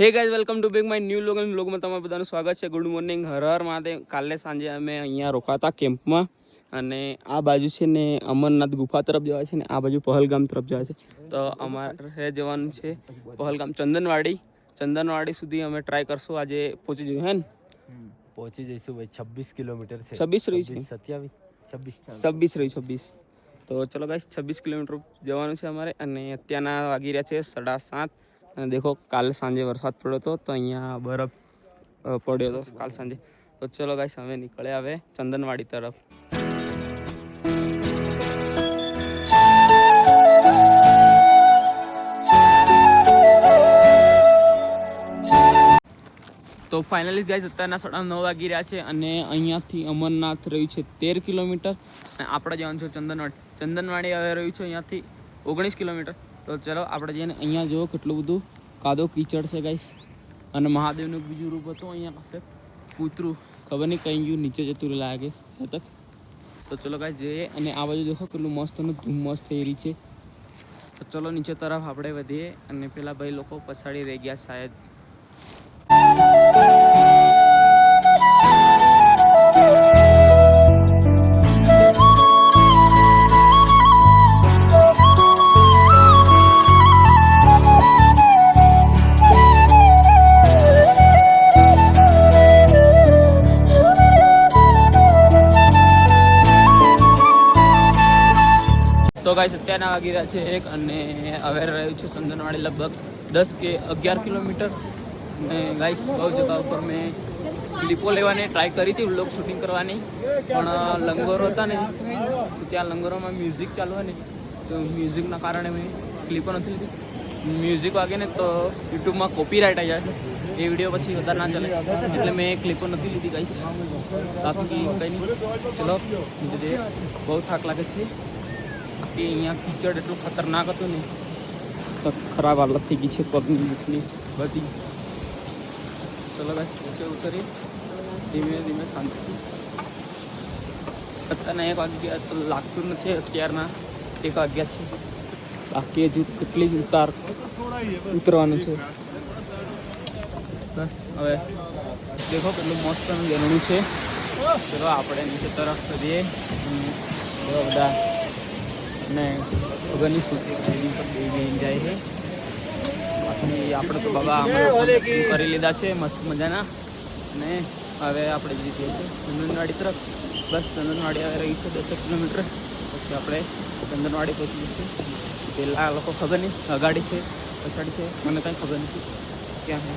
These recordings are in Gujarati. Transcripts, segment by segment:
Hey guys welcome to back my new vlog અને લોગમાં તમારું બધાનું સ્વાગત છે. Good morning Har Har Mahadev. કાલે સાંજે અમે અહીંયા રોકાતા કેમ્પમાં અને આ બાજુ છે ને અમરનાથ ગુફા તરફ જવાય છે ને આ બાજુ પહલગામ તરફ જવાય છે. તો અમારે જવાનું છે પહલગામ ચંદનવાડી. ચંદનવાડી સુધી અમે ટ્રાય કરશું. આજે પહોંચી જઈએ હે ને? પહોંચી જઈશું ભાઈ. છવ્વીસ કિલોમીટર છે. છવ્વીસ રહી છે. સત્યાવીસ છવ્વીસ. છવ્વીસ રહી છવ્વીસ. તો ચલો ગાઈસ છવ્વીસ કિલોમીટર જવાનું છે અમારે. અને અત્યારના વાગી રહ્યા છે સાડા સાત. અને દેખો, કાલે સાંજે વરસાદ પડ્યો હતો, તો અહીંયા બરફ પડ્યો હતો કાલ સાંજે. તો ચલો ગાઈસ, હવે નીકળે હવે ચંદનવાડી તરફ. તો ફાઇનલી ગાઈઝ અત્યારના સાડા નવ વાગી રહ્યા છે અને અહીંયાથી અમરનાથ રહ્યું છે તેર કિલોમીટર. અને આપણે જવાનું છે ચંદનવાડી ચંદનવાડી હવે રહ્યું છે અહીંયાથી ઓગણીસ કિલોમીટર. તો ચલો, આપણે જઈને અહીંયા જુઓ કેટલું બધું કાદો કીચડ છે ગાઈસ અને મહાદેવનું બીજું રૂપ હતું અહીંયા પાસે. કૂતરું. ખબર નહીં, કઈ ગયું, નીચે જતું લાગે તક. તો ચલો ગાઈસ જઈએ. અને આ બાજુ દેખો કેટલું મસ્ત અને ધુમ્મસ થઈ રહી છે. તો ચલો, નીચે તરફ આપણે વધીએ અને પેલા ભાઈ લોકો પછાડી રહી ગયા શાયદ ગાઈસ અત્યારના વાગી રહ્યા છે એક અને હવે રહ્યું છે ચંદનવાડી લગભગ દસ કે અગિયાર કિલોમીટર. અને ગાઈસ, બહુ જગ્યા ઉપર મેં ક્લિપો લેવાની ટ્રાય કરી હતી વ્લોગ શૂટિંગ કરવાની. પણ લંગોરો હતા ને ત્યાં લંગોરોમાં મ્યુઝિક ચાલુ હોય ને, તો મ્યુઝિકના કારણે મેં ક્લિપો નથી લીધી. મ્યુઝિક વાગે ને તો યુટ્યુબમાં કોપીરાઇટ આવી જાય. એ વીડિયો પછી વધારે ના ચાલે. એટલે મેં ક્લિપો નથી લીધી, ગાઈસ. બાકી કંઈ નહીં. ચલો બહુ થાક લાગે છે. બાકી અહીંયા કીચડ એટલું ખતરનાક હતું ને, તો ખરાબ હાલત થઈ ગઈ છે પગની નીચલી બધી. ચલો બસ નીચે ઉતરી ધીમે ધીમે શાંતિ અત્યારના એક વાગ્યા તો લાગતું નથી અત્યારના એક વાગ્યા છે. બાકી હજુ કેટલી જ ઉતાર ઉતરવાનું છે. બસ, હવે દેખો કેટલું મસ્ત ઝરણું છે. ચલો, આપણે નીચે તરફ કરીએ બધા અને ખબરની શું ટ્રેનિંગ પર બે જાય છે. બાકી આપણે તો બાબા કરી લીધા છે મસ્ત મજાના. અને હવે આપણે જઈએ છીએ ચંદનવાડી તરફ. બસ ચંદનવાડી હવે રહી છે દસ કિલોમીટર. પછી આપણે ચંદનવાડી પહોંચી જઈશું. પહેલાં લોકો ખબર નહીં અગાડી છે પછાડી છે મને કાંઈ ખબર નથી ક્યાં છે.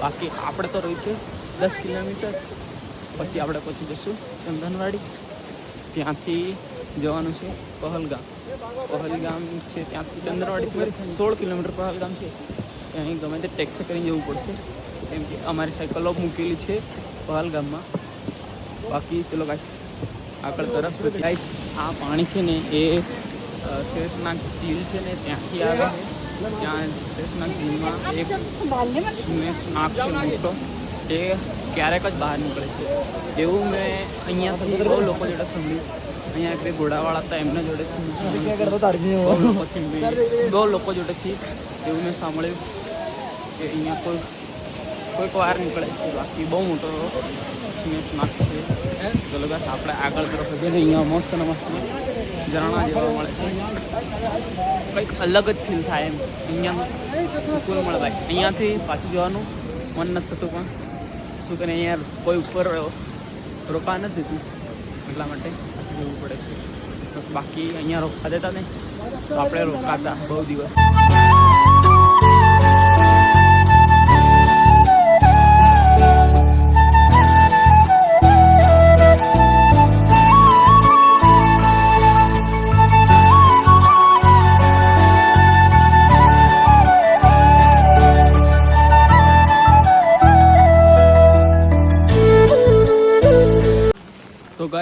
બાકી આપણે તો રહ્યું છે દસ કિલોમીટર. પછી આપણે પહોંચી જઈશું ચંદનવાડી. ત્યાંથી જવાનું છે પહલગામ. પહલગામ છે ત્યાંથી ચંદ્રવાડી સોળ કિલોમીટર પહલગામ છે. ત્યાં ગમે તે ટેક્સી કરીને જવું પડશે. કેમ કે અમારી સાયકલો મૂકેલી છે પહલગામમાં. બાકી ચલો ગાઈસ આગળ તરફ. ગાઈસ આ પાણી છે ને એ શેષનાગ ઝીલ છે ને ત્યાંથી આવે ત્યાં શેષનાગ ઝીલમાં એક નાગ છે મોટો. એ ક્યારેક જ બહાર નીકળે છે. એવું મેં અહીંયા બહુ લોકો જોડે સાંભળ્યું. અહીંયા એક બે ઘોડાવાળા હતા એમના જોડે બહુ લોકો જોડેથી એવું મેં સાંભળ્યું કે અહીંયા કોઈ કોઈક વાર નીકળે છે બાકી બહુ મોટો સિમેસ નાક છે. બસ આપણે આગળ તરફ જઈએ અહીંયા મસ્ત ને મસ્ત ઝરણા જેવા મળે છે. કંઈક અલગ જ ફીલ થાય એમ. અહીંયા સુકૂન મળે ભાઈ. અહીંયાથી પાછું જવાનું મન નથી થતું પણ. શું કરે અહીંયા કોઈ ઉપર રોકા નથી દીધું એટલા માટે જવું પડે છે. બાકી અહીંયા રોકા દેતા ને? તો આપણે રોકાતા બહુ દિવસ.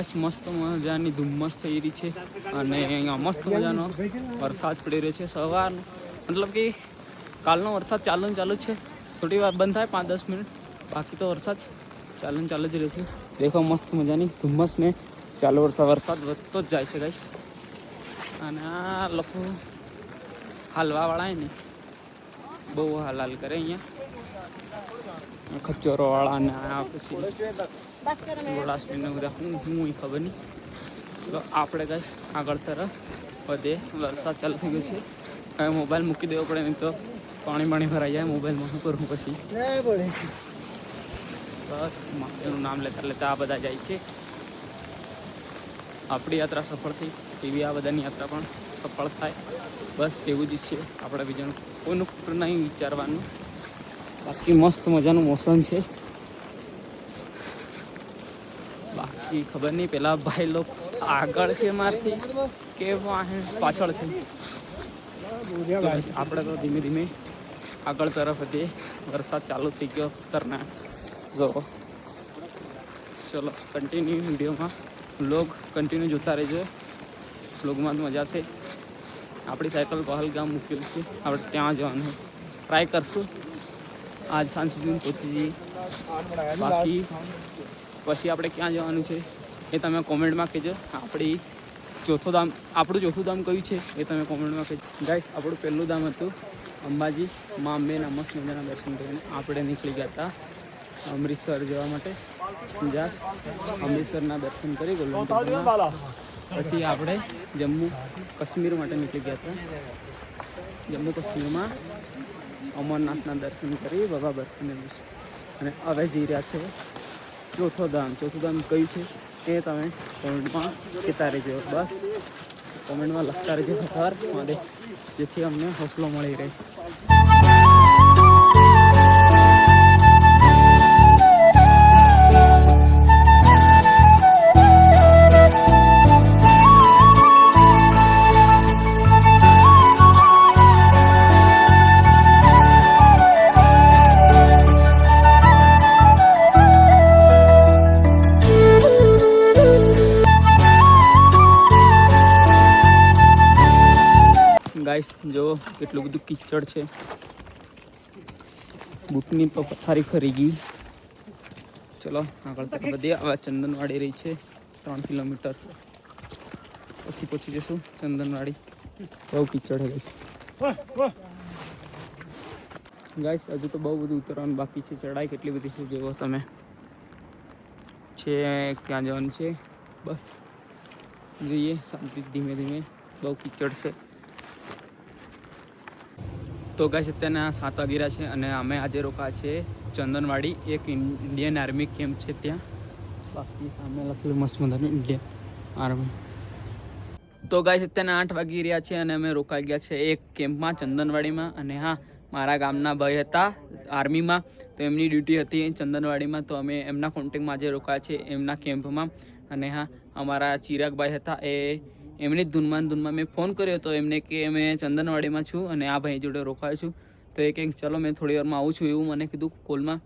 તો મસ્ત મજાની ધુમ્મસ થઈ રહી છે અને અહીંયા મસ્ત મજાનો વરસાદ પડી રહ્યો છે સવારનો મતલબ કે કાલનો વરસાદ ચાલુ ચાલુ છે. થોડી વાર બંધ થાય, પાંચ દસ મિનિટ. બાકી તો વરસાદ ચાલુ ચાલુ જ રહેશે દેખો મસ્ત મજાની ધુમ્મસ ને ચાલુ વરસાદ વરસાદ વધતો જ જાય છે ગાઈશ અને આ લોકો હાલવાવાળા ને. બહુ હાલ હાલ કરે અહીંયા. ખચ્ચરોવાળા ને આ પછી ગોળાસ્મીને બધા હું હું ખબર નહીં. તો આપણે કઈ આગળ તરફ વધે વરસાદ ચાલુ થઈ ગયો છે. હવે મોબાઈલ મૂકી દેવો પડે નહીં તો પાણી પાણી ભરાઈ જાય મોબાઈલમાં શું કરું પછી? બસ એનું નામ લેતા લેતા આ બધા જાય છે. આપણી યાત્રા સફળ થઈ. એવી આ બધાની યાત્રા પણ સફળ થાય. બસ એવું જ છે. આપણે બીજાનું કોઈનું ખોટું નહીં વિચારવાનું. બાકી મસ્ત મજાનું મોસમ છે. બાકી ખબર નહીં, પેલા ભાઈ લોકો આગળ છે મારથી કે પાછળ છે. આપણે તો ધીમે ધીમે આગળ તરફ હતી. વરસાદ ચાલુ થઈ ગયો ખતરનાક જો ચલો કન્ટિન્યુ વિડીયોમાં. લોગ કન્ટિન્યુ જોતા રહેજો. લોગમાં મજા છે. આપણી સાયકલ પહલગામ મૂકેલી છે. આપણે ત્યાં જવાનું. ટ્રાય કરશું. આજ સાંજ સુધી પહોંચી જઈએ. બાકી પછી આપણે ક્યાં જવાનું છે એ તમે કોમેન્ટમાં કહેજો. આપણી ચોથો ધામ, આપણું ચોથું ધામ કયું છે એ તમે કોમેન્ટમાં કહેજો. ગાઈસ આપણું પહેલું ધામ હતું અંબાજી. મા અંબેના મસ્ત મજાના દર્શન કરીને આપણે નીકળી ગયા હતા અમૃતસર જવા માટે. જ્યાં અમૃતસરના દર્શન કરી ગોલ્ડન. પછી આપણે જમ્મુ કાશ્મીર માટે નીકળી ગયા હતા. જમ્મુ કાશ્મીરમાં અમરનાથના દર્શન કરી બાબા બર્ફને અને હવે જઈ રહ્યા છે ચોથો ધામ ચોથું ધામ કયું છે? એ તમે કોમેન્ટમાં કહેતા રહેજો બસ, કોમેન્ટમાં લખતા રહેજો. હર માટે જેથી અમને હોસલો મળી રહે. જો કેટલું બધું કિચડ છે. બૂટની તો પથારી ફરી ગઈ. ચલો આગળ તરફ વધીએ હવે ચંદનવાડી રહી છે ત્રણ કિલોમીટર. પછી પહોંચી જશું ચંદનવાડી. બહુ કિચડ છે ગાઈસ ગાઈસ હજુ તો બહુ બધું ઉતરવાનું બાકી છે. ચડાઈ કેટલી બધી છે જુઓ તમે. છે ક્યાં જવાનું છે? બસ. જોઈએ શાંતિ ધીમે ધીમે. બહુ કિચડ છે. તો ગાઈસ, અત્યારના સાત વાગીરા છે અને અમે આજે રોકા છે ચંદનવાડી, એક ઇન્ડિયન આર્મી કેમ્પ છે ત્યાં. બાકી સામે લખેલું મસ્ત મજાનું ઇન્ડિયન આર્મી. તો ગાઈસ, અત્યારના આઠ વાગી રહ્યા છે અને અમે રોકાઈ ગયા છે એક કેમ્પમાં, ચંદનવાડીમાં. અને હા, મારા ગામના ભાઈ હતા આર્મીમાં, તો એમની ડ્યુટી હતી ચંદનવાડીમાં. તો અમે એમના કોન્ટેક્ટમાં આજે રોકાયા છે એમના કેમ્પમાં. અને હા, અમારા ચિરાગભાઈ હતા, એ એમની ધૂનમાં ધૂનમાં મેં ફોન કર્યો હતો એમને કે મેં ચંદનવાડીમાં છું અને આ ભાઈ જોડે રોકાયો છું. તો એ કંઈક, ચલો, મેં થોડી વારમાં આવું છું, એવું મને કીધું કોલમાં.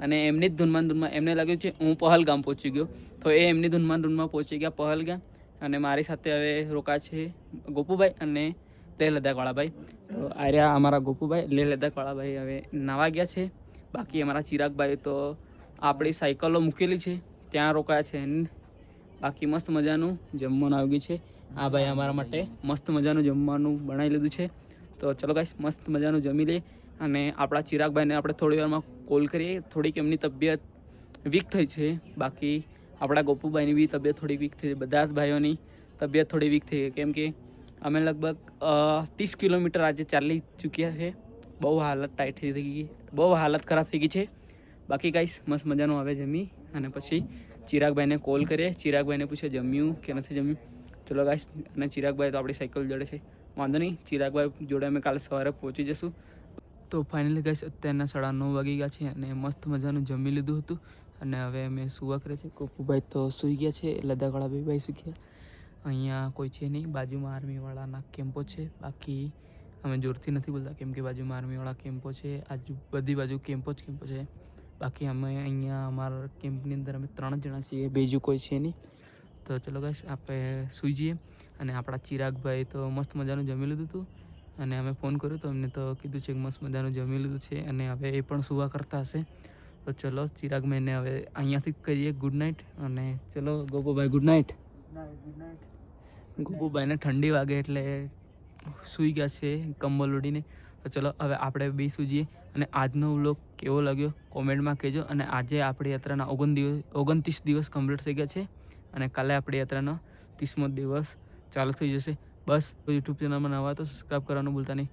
અને એમની જ ધૂનમાં ધૂનમાં એમને લાગ્યું છે, હું પહલગામ પહોંચી ગયો. તો એ એમની ધૂનમાં ધૂનમાં પહોંચી ગયા પહલગામ. અને મારી સાથે હવે રોકા છે ગોપુભાઈ અને લેહ લદ્દાખવાળાભાઈ તો આર્યા, અમારા ગોપુભાઈ લેહ લદ્દાખવાળાભાઈ હવે નાવા ગયા છે. બાકી અમારા ચિરાગભાઈ તો આપણી સાયકલો મૂકેલી છે. ત્યાં રોકાયા છે. બાકી મસ્ત મજાનું જમવાનું આવી ગયું છે. આ ભાઈ, અમારા માટે મસ્ત મજાનું જમવાનું બનાવી લીધું છે. તો ચલો ગાઈસ મસ્ત મજાનું જમી લઈએ અને આપણા ચિરાગભાઈને આપણે થોડી વારમાં કોલ કરીએ. થોડીક એમની તબિયત વીક થઈ છે. બાકી આપણા ગોપુભાઈની બી તબિયત થોડી વીક થઈ છે. બધા જ ભાઈઓની તબિયત થોડી વીક થઈ ગઈ કેમ કે અમે લગભગ ત્રીસ કિલોમીટર આજે ચાલી ચૂક્યા છે. બહુ હાલત ટાઈટ થઈ ગઈ બહુ હાલત ખરાબ થઈ ગઈ છે. બાકી ગાઈસ મસ્ત મજાનું આવે જમી અને પછી ચિરાગભાઈને કોલ કરીએ. ચિરાગભાઈને પૂછે જમ્યું કે નથી જમ્યું. ચલો ગાઈસ અને ચિરાગભાઈ તો આપણી સાયકલ જોડે છે. વાંધો નહીં, ચિરાગભાઈ જોડે અમે કાલે સવારે પહોંચી જશું તો ફાઇનલી ગાઈસ અત્યારના સાડા નવ વાગી ગયા છે અને મસ્ત મજાનું જમી લીધું હતું. અને હવે અમે સુવા કરે છે. કોપુભાઈ તો સૂઈ ગયા છે લદ્દાખવાળા બે ભાઈ સૂઈ ગયા. અહીંયા કોઈ છે નહીં, બાજુમાં આર્મીવાળાના કેમ્પો છે. બાકી અમે જોરથી નથી બોલતા, કેમ કે બાજુમાં આર્મીવાળા કેમ્પો છે, આજુ, બધી બાજુ કેમ્પો જ કેમ્પો છે. બાકી અમે અહીંયા અમારા કેમ્પની અંદર અમે ત્રણ જણા છીએ, બીજું કોઈ છે નહીં. તો ચલો ગાઈશ આપણે સૂઈ જઈએ. અને આપણા ચિરાગભાઈ તો મસ્ત મજાનું જમી લીધું હતું. અને અમે ફોન કર્યો તો એમને તો કીધું છે કે મસ્ત મજાનું જમી લીધું છે. અને હવે એ પણ સુવા કરતા હશે. તો ચલો, ચિરાગભાઈને હવે અહીંયાથી કહીએ ગુડ નાઇટ અને ચલો ગોપુભાઈ ગુડ નાઇટ ગોપુભાઈને ઠંડી વાગે એટલે સૂઈ ગયા છે કંબલ ઓઢીને તો ચલો, હવે આપણે બી સૂજીએ અને આજનો વ્લોગ કેવો લાગ્યો? કોમેન્ટમાં કહેજો. અને આજે આપણી યાત્રાના ઓગણ દિવસ ઓગણત્રીસ દિવસ કમ્પ્લીટ થઈ ગયા છે. અને કાલે આપણી યાત્રાનો ત્રીસમો દિવસ. ચાલુ થઈ જશે. બસ યુટ્યુબ ચેનલમાં નવા તો સબસ્ક્રાઈબ કરવાનું ભૂલતા નહીં.